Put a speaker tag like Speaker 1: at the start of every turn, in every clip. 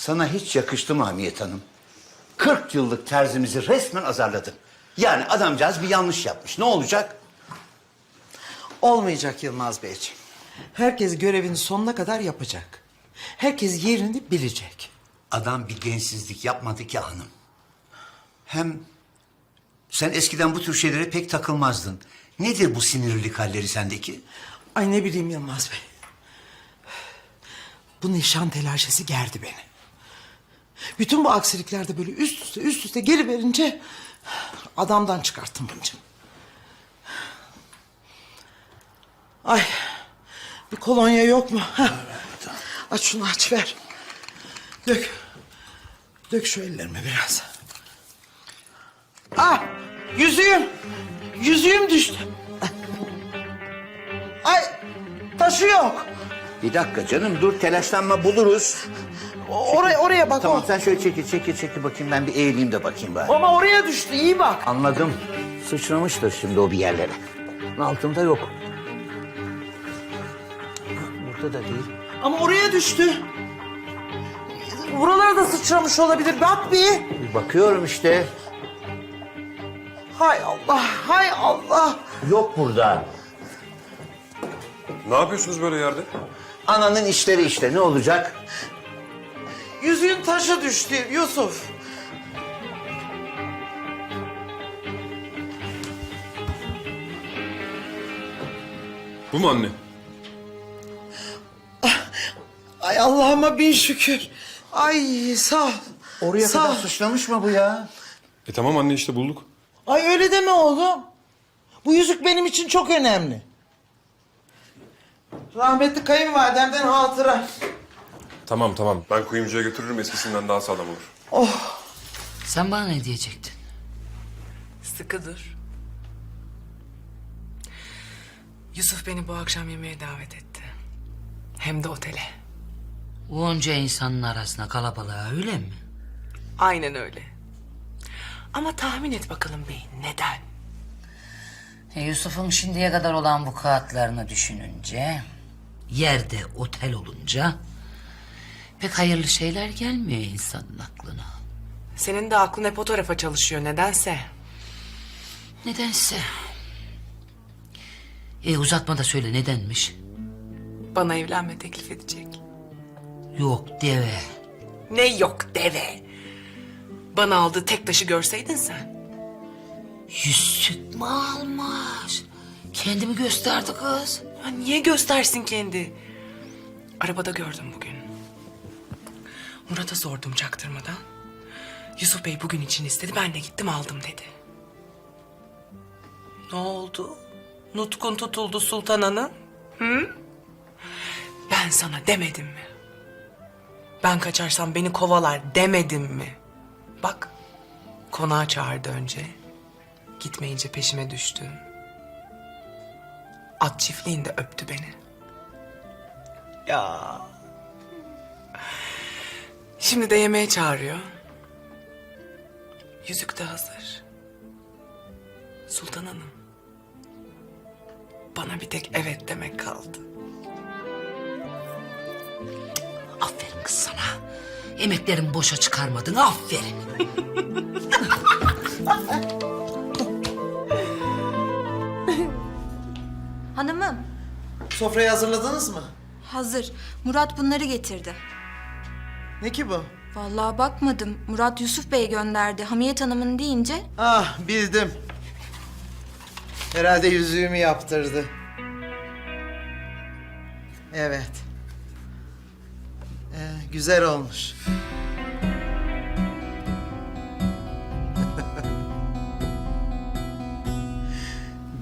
Speaker 1: Sana hiç yakıştı mı Hamiyet Hanım? 40 yıllık terzimizi resmen azarladın. Yani adamcağız bir yanlış yapmış. Ne olacak?
Speaker 2: Olmayacak Yılmaz Beyciğim. Herkes görevini sonuna kadar yapacak. Herkes yerini bilecek.
Speaker 1: Adam bir densizlik yapmadı ki hanım. Hem sen eskiden bu tür şeylere pek takılmazdın. Nedir bu sinirlilik halleri sendeki?
Speaker 2: Ay ne bileyim Yılmaz Bey. Bu nişan telaşesi gerdi beni. Bütün bu aksilikler de böyle üst üste üst üste geri verince adamdan çıkarttım bunca. Ay bir kolonya yok mu? Aç şunu aç ver. Dök. Dök şu ellerime biraz. Ah yüzüğüm. Yüzüğüm düştü. Ay taşı yok.
Speaker 1: Bir dakika canım dur telaşlanma buluruz.
Speaker 2: O- Oraya oraya bak.
Speaker 1: Tamam
Speaker 2: o.
Speaker 1: sen şöyle çekil çekil çekil bakayım ben bir eğileyim de bakayım bari.
Speaker 2: Ama oraya düştü iyi bak.
Speaker 1: Anladım. Sıçramıştır şimdi o bir yerlere. Altında yok. Burada da değil.
Speaker 2: Ama oraya düştü. Buralara da sıçramış olabilir. Bak bir.
Speaker 1: Bir bakıyorum işte.
Speaker 2: Hay Allah, hay Allah.
Speaker 1: Yok burada.
Speaker 3: Ne yapıyorsunuz böyle yerde?
Speaker 1: Ananın işleri işte ne olacak?
Speaker 2: Yüzüğün taşı düştü Yusuf.
Speaker 3: Bu mu anne?
Speaker 2: Ay Allah'ıma bin şükür. Ay sağ ol.
Speaker 1: Oraya
Speaker 2: sağ
Speaker 1: kadar
Speaker 2: ol.
Speaker 1: sıçramış mı bu ya?
Speaker 3: E tamam anne işte bulduk.
Speaker 2: Ay öyle deme oğlum. Bu yüzük benim için çok önemli. Rahmetli kayınvalidemden hatıra.
Speaker 3: Tamam tamam. Ben kuyumcuya götürürüm eskisinden daha sağlam olur.
Speaker 4: Sen bana ne diyecektin?
Speaker 5: Sıkı dur. Yusuf beni bu akşam yemeğe davet etti. Hem de otele.
Speaker 4: Onca insanın arasına kalabalığa öyle mi?
Speaker 5: Aynen öyle. Ama tahmin et bakalım bey neden?
Speaker 4: E, Yusuf'un şimdiye kadar olan bu kağıtlarını düşününce... ...yerde otel olunca... ...pek hayırlı şeyler gelmiyor insanın aklına.
Speaker 5: Senin de aklın hep o tarafa çalışıyor nedense.
Speaker 4: Nedense. E uzatma da söyle nedenmiş?
Speaker 5: Bana evlenme teklif edecek.
Speaker 4: Yok deve.
Speaker 5: Ne yok deve. Bana aldığı tek taşı görseydin sen.
Speaker 4: Yüzük mü almış? Kendimi gösterdi kız.
Speaker 5: Ya niye göstersin kendi? Arabada gördüm bugün. Murat'a sordum çaktırmadan. Yusuf Bey bugün için istedi. Ben de gittim aldım dedi. Ne oldu? Nutkun tutuldu Sultan Hanım. Hı? Ben sana demedim mi? Ben kaçarsam beni kovalar demedim mi? Bak konağa çağırdı önce. Gitmeyince peşime düştü. At çiftliğinde öptü beni. Ya. Şimdi de yemeğe çağırıyor. Yüzük de hazır. Sultan Hanım. Bana bir tek evet demek kaldı.
Speaker 4: Aferin kız sana. Emeklerin boşa çıkarmadın aferin.
Speaker 6: Hanımım,
Speaker 2: Sofrayı hazırladınız mı?
Speaker 6: hazır. Murat bunları getirdi.
Speaker 2: Ne ki bu?
Speaker 6: Vallahi bakmadım. Murat Yusuf Bey gönderdi. Hamiyet Hanım'ın deyince
Speaker 2: Ah bildim. Herhalde yüzüğümü yaptırdı. Evet. Ee, güzel olmuş.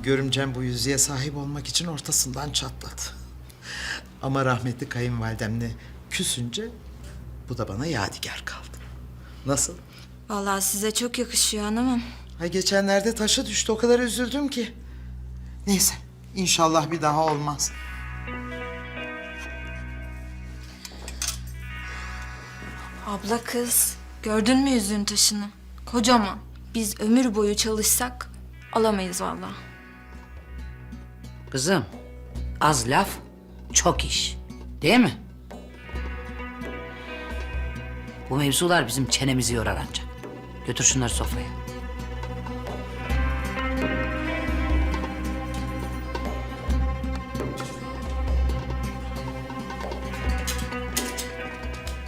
Speaker 2: Görümcem bu yüzüğe sahip olmak için ortasından çatladı. Ama rahmetli kayınvalidemle küsünce bu da bana yadigar kaldı. Nasıl?
Speaker 6: vallahi size çok yakışıyor hanımım.
Speaker 2: Ay geçenlerde taşı düştü o kadar üzüldüm ki. Neyse inşallah bir daha olmaz.
Speaker 6: Abla kız, gördün mü yüzüğün taşını? Kocaman. Biz ömür boyu çalışsak alamayız vallahi.
Speaker 4: Kızım az laf çok iş. Değil mi? Bu mevzular bizim çenemizi yorar ancak. Götür şunları sofraya.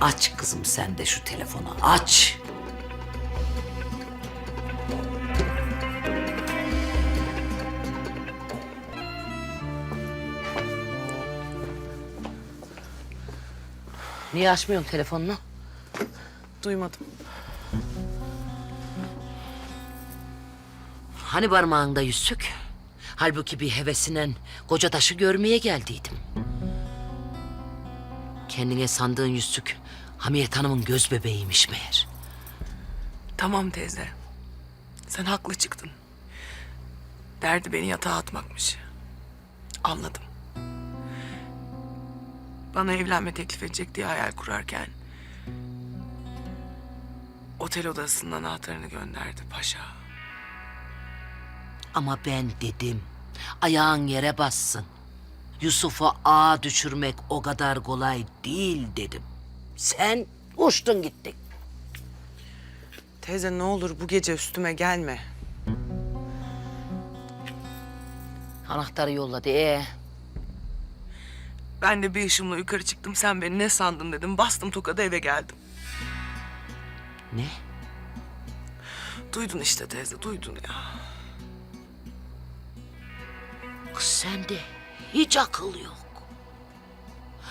Speaker 4: Aç kızım sen de şu telefonu aç. Niye açmıyorsun telefonunu?
Speaker 5: Duymadım.
Speaker 4: Hani parmağında yüzük? Halbuki bir hevesinen koca taşı görmeye geldiydim. Kendine sandığın yüzük Hamiyet Hanım'ın göz bebeğiymiş meğer.
Speaker 5: Tamam teyze. Sen haklı çıktın. Derdi beni yatağa atmakmış. Anladım. Bana evlenme teklif edecek diye hayal kurarken... ...otel odasının anahtarını gönderdi paşa.
Speaker 4: Ama ben dedim, ayağın yere bassın. Yusuf'u ağa düşürmek o kadar kolay değil dedim. Sen uçtun gittin.
Speaker 5: Teyze ne olur bu gece üstüme gelme.
Speaker 4: Anahtarı yolladı. Ee,
Speaker 5: Ben de bir ışımla yukarı çıktım. Sen beni ne sandın dedim. Bastım tokadı eve geldim.
Speaker 4: Ne?
Speaker 5: Duydun işte teyze, duydun ya.
Speaker 4: Kız sende hiç akıl yok.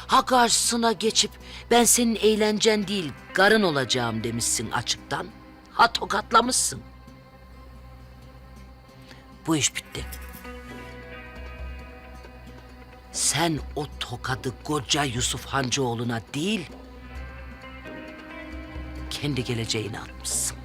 Speaker 4: Ha karşısına geçip ben senin eğlencen değil karın olacağım demişsin açıktan. Ha tokatlamışsın. Bu iş bitti. Sen o tokadı koca Yusuf Hancıoğlu'na değil... ...kendi geleceğine atmışsın.